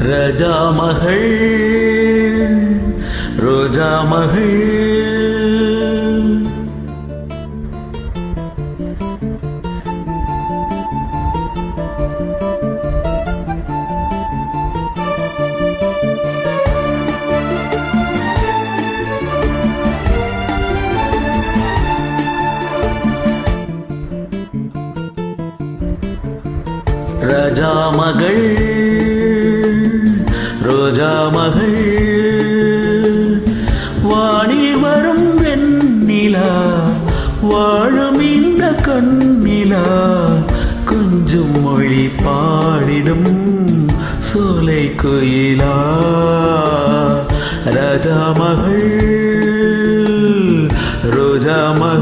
ரஜா மகள் ரோஜா மகள் ராஜா மகள் ரோஜா மகள் வானில் வரும் வெண்ணிலா வாழும் இந்த கண்ணிலா கொஞ்சம் மொழி பாடிடும் சோலை கோயிலா. ராஜா மகள் ரோஜா மகள்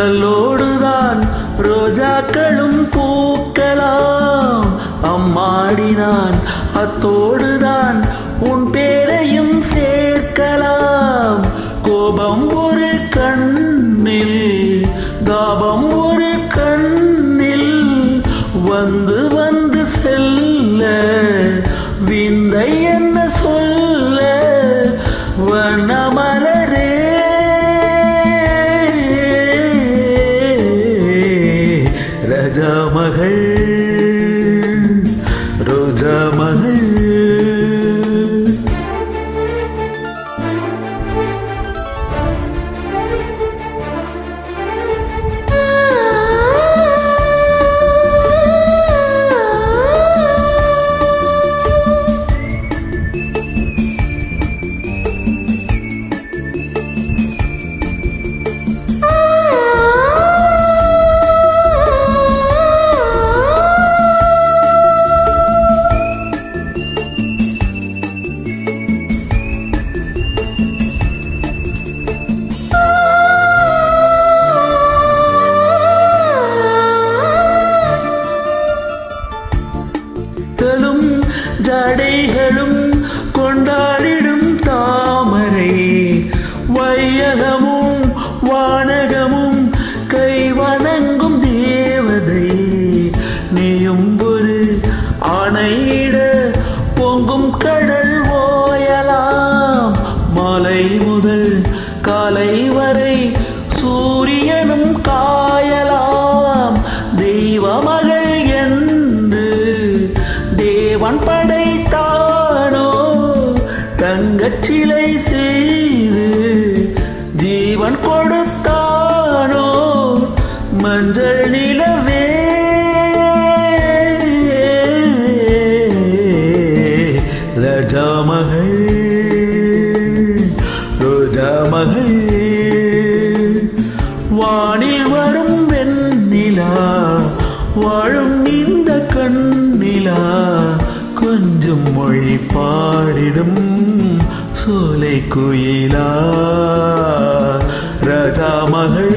கல்லோடுதான் ரோஜாக்களும் பூக்கலாம். அம்மாடினான் அத்தோடுதான் உன் பேரையும் சேர்க்கலாம். கோபம் ஒரு கண்ணில் தாபம் ஒரு கண்ணில் வந்து வந்து செல்ல. விந்தை என்ன சொல்ல? வண்ணமலரே மகள் தடைகளும் கொண்டாடிடும் தாமரை. வையகமும் வானகமும் கை வணங்கும் தேவதை. நீயும் ஒரு ஆணையிடும் தங்கச்சிலை செய்து ஜீவன் கொடுத்தானோ? மஞ்சள் நிலவே. ரஜாமகள் ரோஜாமகள். வானில் வரும் வெண்ணிலா வாழும் இந்த கண்ணிலா கொஞ்சம் மொழி பாடிடும். சோலை குயிலா ராஜா மகள்